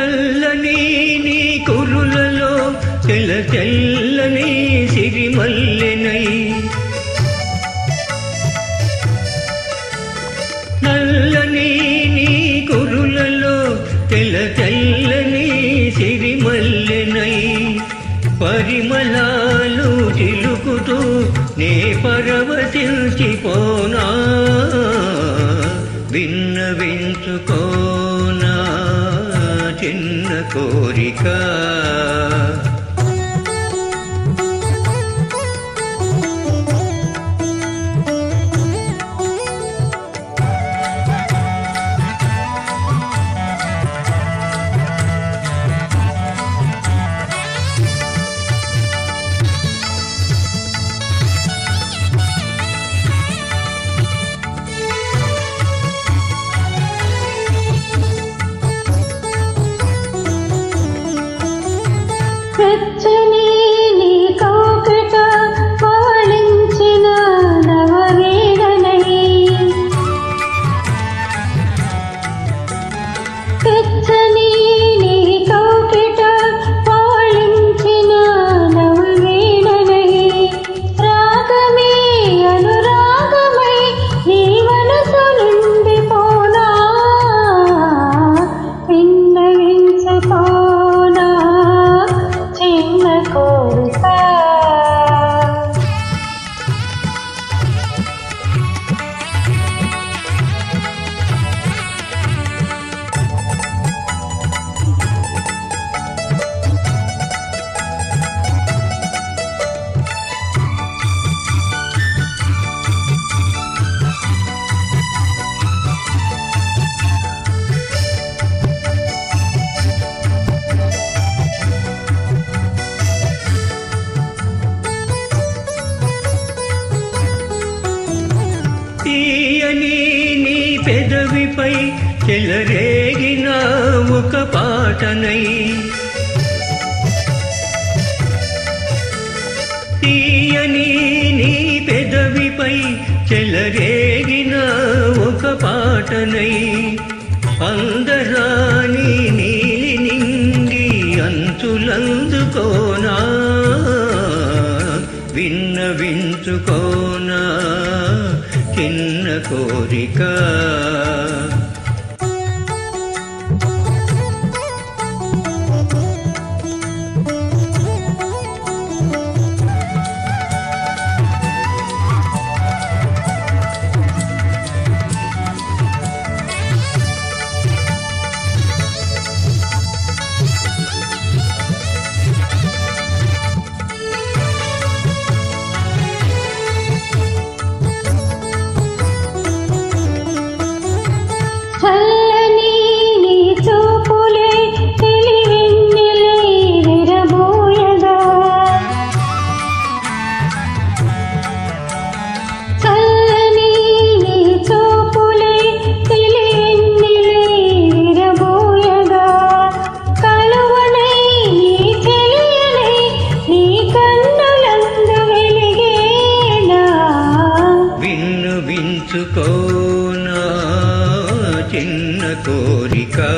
నల్లని నీ కురులలో తెల్ల తెల్లని సిరిమల్లెనై నల్లని నీ కురులలో తెల్ల తెల్లని సిరిమల్లెనై పరిమళాలు చిలుకుతూ నే పరవశించిపోనా? విన్న వించుకో కోరిక. చెలరేగిన ఒక పాటనై. తీయని నీ పెదవిపై చెలరేగిన ఒక పాటనై. అందరాని నీలి నింగి అంచులందుకోనా. విన్నవించుకోనా చిన్న కోరిక. तोरिका।